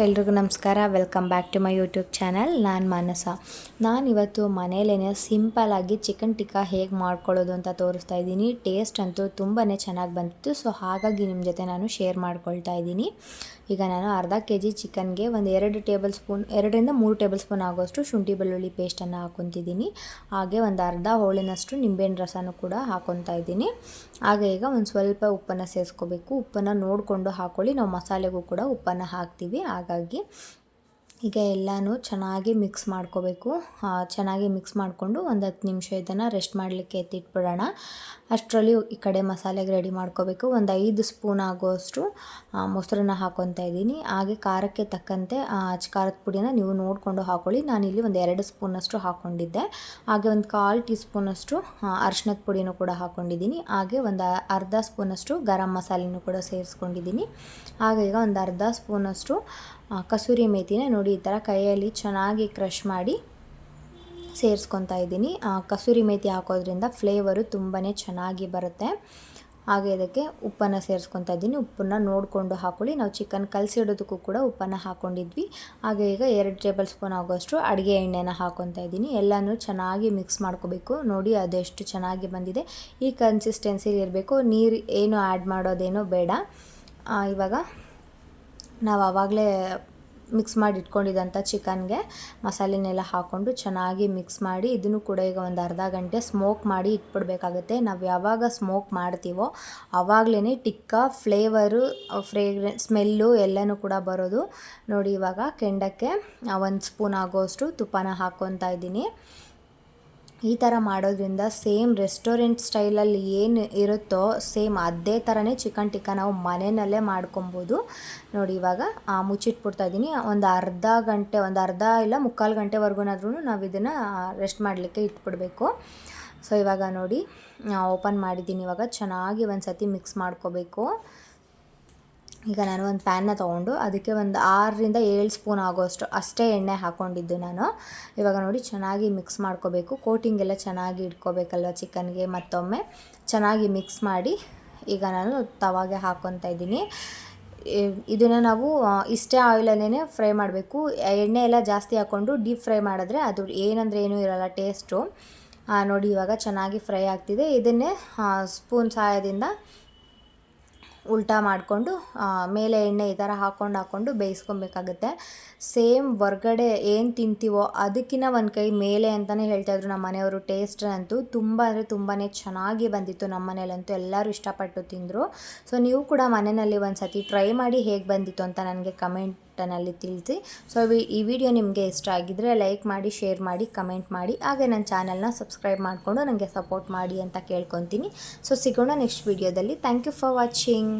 ಎಲ್ರಿಗೂ ನಮಸ್ಕಾರ. Welcome back to my YouTube channel ನಾನು ಮಾನಸ ನಾನಿವತ್ತು ಮನೇಲೇ ಸಿಂಪಲಾಗಿ ಚಿಕನ್ ಟಿಕ್ಕಾ ಹೇಗೆ ಮಾಡ್ಕೊಳ್ಳೋದು ಅಂತ ತೋರಿಸ್ತಾ ಇದ್ದೀನಿ. ಟೇಸ್ಟ್ ಅಂತೂ ತುಂಬಾ ಚೆನ್ನಾಗಿ ಬಂತು ಸೊ ಹಾಗಾಗಿ ನಿಮ್ಮ ಜೊತೆ ನಾನು ಶೇರ್ ಮಾಡ್ಕೊಳ್ತಾ ಇದ್ದೀನಿ. ಈಗ ನಾನು ಅರ್ಧ ಕೆ ಜಿ ಚಿಕನ್ಗೆ ಒಂದು ಎರಡು ಟೇಬಲ್ ಸ್ಪೂನ್ ಎರಡರಿಂದ ಮೂರು ಟೇಬಲ್ ಸ್ಪೂನ್ ಆಗೋಷ್ಟು ಶುಂಠಿ ಬೆಳ್ಳುಳ್ಳಿ ಪೇಸ್ಟನ್ನು ಹಾಕೊತಿದ್ದೀನಿ. ಹಾಗೆ ಒಂದು ಅರ್ಧ ಹೋಳಿನಷ್ಟು ನಿಂಬೆಹಣ್ಣು ರಸನೂ ಕೂಡ ಹಾಕೊತಾ ಇದ್ದೀನಿ. ಹಾಗೆ ಈಗ ಒಂದು ಸ್ವಲ್ಪ ಉಪ್ಪನ್ನು ಸೇರಿಸ್ಕೋಬೇಕು. ಉಪ್ಪನ್ನು ನೋಡಿಕೊಂಡು ಹಾಕೊಳ್ಳಿ. ನಾವು ಮಸಾಲೆಗೂ ಕೂಡ ಉಪ್ಪನ್ನು ಹಾಕ್ತೀವಿ. ಹಾಗಾಗಿ ಈಗ ಎಲ್ಲನೂ ಚೆನ್ನಾಗಿ ಮಿಕ್ಸ್ ಮಾಡ್ಕೋಬೇಕು. ಚೆನ್ನಾಗಿ ಮಿಕ್ಸ್ ಮಾಡಿಕೊಂಡು ಒಂದು ಹತ್ತು ನಿಮಿಷ ಇದನ್ನು ರೆಸ್ಟ್ ಮಾಡಲಿಕ್ಕೆ ಎತ್ತಿಟ್ಬಿಡೋಣ. ಅಷ್ಟರಲ್ಲಿ ಈ ಕಡೆ ಮಸಾಲೆಗೆ ರೆಡಿ ಮಾಡ್ಕೋಬೇಕು. ಒಂದು ಐದು ಸ್ಪೂನ್ ಆಗೋಷ್ಟು ಮೊಸರನ್ನ ಹಾಕೊತಾ ಇದ್ದೀನಿ. ಹಾಗೆ ಖಾರಕ್ಕೆ ತಕ್ಕಂತೆ ಖಾರದ ಪುಡಿನ ನೀವು ನೋಡಿಕೊಂಡು ಹಾಕೊಳ್ಳಿ. ಇಲ್ಲಿ ಒಂದು ಎರಡು ಸ್ಪೂನಷ್ಟು ಹಾಕ್ಕೊಂಡಿದ್ದೆ ಹಾಗೆ ಒಂದು ಕಾಲು ಟೀ ಸ್ಪೂನಷ್ಟು ಅರ್ಶಿನದ ಪುಡಿನೂ ಕೂಡ ಹಾಕ್ಕೊಂಡಿದ್ದೀನಿ ಹಾಗೆ ಒಂದು ಅರ್ಧ ಸ್ಪೂನಷ್ಟು ಗರಂ ಮಸಾಲೆನೂ ಕೂಡ ಸೇರಿಸ್ಕೊಂಡಿದ್ದೀನಿ. ಹಾಗೆ ಈಗ ಒಂದು ಅರ್ಧ ಸ್ಪೂನಷ್ಟು ಕಸೂರಿ ಮೇಥಿನ ನೋಡಿ ಈ ಥರ ಕೈಯಲ್ಲಿ ಚೆನ್ನಾಗಿ ಕ್ರಷ್ ಮಾಡಿ ಸೇರಿಸ್ಕೊತಾ ಇದ್ದೀನಿ. ಕಸೂರಿ ಮೇಥಿ ಹಾಕೋದ್ರಿಂದ ಫ್ಲೇವರು ತುಂಬಾ ಚೆನ್ನಾಗಿ ಬರುತ್ತೆ. ಹಾಗೆ ಇದಕ್ಕೆ ಉಪ್ಪನ್ನು ಸೇರಿಸ್ಕೊತಾ ಇದ್ದೀನಿ. ಉಪ್ಪನ್ನು ನೋಡಿಕೊಂಡು ಹಾಕೊಳ್ಳಿ. ನಾವು ಚಿಕನ್ ಕಲಸಿಡೋದಕ್ಕೂ ಕೂಡ ಉಪ್ಪನ್ನು ಹಾಕ್ಕೊಂಡಿದ್ವಿ ಹಾಗೆ ಈಗ ಎರಡು ಟೇಬಲ್ ಸ್ಪೂನ್ ಆಗೋಷ್ಟು ಅಡುಗೆ ಎಣ್ಣೆನ ಹಾಕ್ಕೊತಾ ಇದ್ದೀನಿ. ಎಲ್ಲನೂ ಚೆನ್ನಾಗಿ ಮಿಕ್ಸ್ ಮಾಡ್ಕೋಬೇಕು. ನೋಡಿ ಅದೆಷ್ಟು ಚೆನ್ನಾಗಿ ಬಂದಿದೆ. ಈ ಕನ್ಸಿಸ್ಟೆನ್ಸಿಲಿ ಇರಬೇಕು. ನೀರು ಏನು ಆ್ಯಡ್ ಮಾಡೋದೇನೋ ಬೇಡ. ಇವಾಗ ನಾವು ಆವಾಗಲೇ ಮಿಕ್ಸ್ ಮಾಡಿ ಇಟ್ಕೊಂಡಿದ್ದಂಥ ಚಿಕನ್ಗೆ ಮಸಾಲೆನೆಲ್ಲ ಹಾಕ್ಕೊಂಡು ಚೆನ್ನಾಗಿ ಮಿಕ್ಸ್ ಮಾಡಿ ಇದನ್ನು ಕೂಡ ಈಗ ಒಂದು ಅರ್ಧ ಗಂಟೆ ಸ್ಮೋಕ್ ಮಾಡಿ ಇಟ್ಬಿಡ್ಬೇಕಾಗುತ್ತೆ. ನಾವು ಯಾವಾಗ ಸ್ಮೋಕ್ ಮಾಡ್ತೀವೋ ಆವಾಗಲೇ ಟಿಕ್ಕ, ಫ್ಲೇವರು, ಫ್ರೇಗ್ರೆ, ಸ್ಮೆಲ್ಲು ಎಲ್ಲನೂ ಕೂಡ ಬರೋದು. ನೋಡಿ ಇವಾಗ ಕೆಂಡಕ್ಕೆ ಒಂದು ಸ್ಪೂನ್ ಆಗೋಷ್ಟು ತುಪ್ಪನ ಹಾಕ್ಕೊತಾ ಇದ್ದೀನಿ. ಈ ಥರ ಮಾಡೋದ್ರಿಂದ ಸೇಮ್ ರೆಸ್ಟೋರೆಂಟ್ ಸ್ಟೈಲಲ್ಲಿ ಏನು ಇರುತ್ತೋ ಸೇಮ್ ಅದೇ ಥರನೇ ಚಿಕನ್ ಟಿಕ್ಕ ನಾವು ಮನೆಯಲ್ಲೇ ಮಾಡ್ಕೊಬೋದು. ನೋಡಿ ಇವಾಗ ಮುಚ್ಚಿಟ್ಬಿಡ್ತಾ ಇದ್ದೀನಿ ಒಂದು ಅರ್ಧ ಗಂಟೆ, ಒಂದು ಅರ್ಧ ಇಲ್ಲ ಮುಕ್ಕಾಲು ಗಂಟೆವರೆಗೂನಾದ್ರೂ ನಾವು ಇದನ್ನು ರೆಸ್ಟ್ ಮಾಡಲಿಕ್ಕೆ ಇಟ್ಬಿಡಬೇಕು. ಸೊ ಇವಾಗ ನೋಡಿ ಓಪನ್ ಮಾಡಿದ್ದೀನಿ ಇವಾಗ. ಚೆನ್ನಾಗಿ ಒಂದು ಸತಿ ಮಿಕ್ಸ್ ಮಾಡ್ಕೋಬೇಕು. ಈಗ ನಾನು ಒಂದು ಪ್ಯಾನ್ನ ತೊಗೊಂಡು ಅದಕ್ಕೆ ಒಂದು ಆರರಿಂದ ಏಳು ಸ್ಪೂನ್ ಆಗೋಷ್ಟು ಅಷ್ಟೇ ಎಣ್ಣೆ ಹಾಕ್ಕೊಂಡಿದ್ದು ನಾನು. ಇವಾಗ ನೋಡಿ ಚೆನ್ನಾಗಿ ಮಿಕ್ಸ್ ಮಾಡ್ಕೋಬೇಕು. ಕೋಟಿಂಗ್ ಎಲ್ಲ ಚೆನ್ನಾಗಿ ಇಟ್ಕೋಬೇಕಲ್ವ ಚಿಕನ್ಗೆ ಮತ್ತೊಮ್ಮೆ? ಚೆನ್ನಾಗಿ ಮಿಕ್ಸ್ ಮಾಡಿ ಈಗ ನಾನು ತವಾಗೆ ಹಾಕ್ಕೊತಾ ಇದ್ದೀನಿ. ಇದನ್ನು ನಾವು ಇಷ್ಟೇ ಆಯಿಲಲ್ಲೇ ಫ್ರೈ ಮಾಡಬೇಕು. ಎಣ್ಣೆ ಎಲ್ಲ ಜಾಸ್ತಿ ಹಾಕ್ಕೊಂಡು ಡೀಪ್ ಫ್ರೈ ಮಾಡಿದ್ರೆ ಅದು ಏನಂದರೆ ಏನೂ ಇರೋಲ್ಲ ಟೇಸ್ಟು ನೋಡಿ ಇವಾಗ ಚೆನ್ನಾಗಿ ಫ್ರೈ ಆಗ್ತಿದೆ. ಇದನ್ನೇ ಸ್ಪೂನ್ ಸಹಾಯದಿಂದ ಉಲ್ಟಾ ಮಾಡಿಕೊಂಡು ಮೇಲೆ ಎಣ್ಣೆ ಈ ಥರ ಹಾಕ್ಕೊಂಡು ಹಾಕ್ಕೊಂಡು ಬೇಯಿಸ್ಕೊಬೇಕಾಗುತ್ತೆ. ಸೇಮ್ ಹೊರ್ಗಡೆ ಏನು ತಿಂತೀವೋ ಅದಕ್ಕಿಂತ ಒಂದು ಕೈ ಮೇಲೆ ಅಂತಲೇ ಹೇಳ್ತಾಯಿದ್ರು ನಮ್ಮ ಮನೆಯವರು. ಟೇಸ್ಟ್ ಅಂತೂ ತುಂಬ ಅಂದರೆ ತುಂಬಾ ಚೆನ್ನಾಗಿ ಬಂದಿತ್ತು ನಮ್ಮ ಮನೇಲಂತೂ ಎಲ್ಲರೂ ಇಷ್ಟಪಟ್ಟು ತಿಂದರು. ಸೊ, ನೀವು ಕೂಡ ಮನೆಯಲ್ಲಿ ಒಂದು ಸತಿ ಟ್ರೈ ಮಾಡಿ ಹೇಗೆ ಬಂದಿತ್ತು ಅಂತ ನನಗೆ ಕಮೆಂಟ್ ನಲ್ಲಿ ತಿಳಿಸಿ. ಸೊ ಈ ವಿಡಿಯೋ ನಿಮಗೆ ಇಷ್ಟ ಆಗಿದ್ದರೆ ಲೈಕ್ ಮಾಡಿ ಶೇರ್ ಮಾಡಿ ಕಮೆಂಟ್ ಮಾಡಿ. ಹಾಗೆ ನನ್ನ ಚಾನಲ್ನ ಸಬ್ಸ್ಕ್ರೈಬ್ ಮಾಡಿಕೊಂಡು ನನಗೆ ಸಪೋರ್ಟ್ ಮಾಡಿ ಅಂತ ಕೇಳ್ಕೊತೀನಿ. ಸೊ ಸಿಗೋಣ ನೆಕ್ಸ್ಟ್ ವಿಡಿಯೋದಲ್ಲಿ ಥ್ಯಾಂಕ್ ಯು ಫಾರ್ ವಾಚಿಂಗ್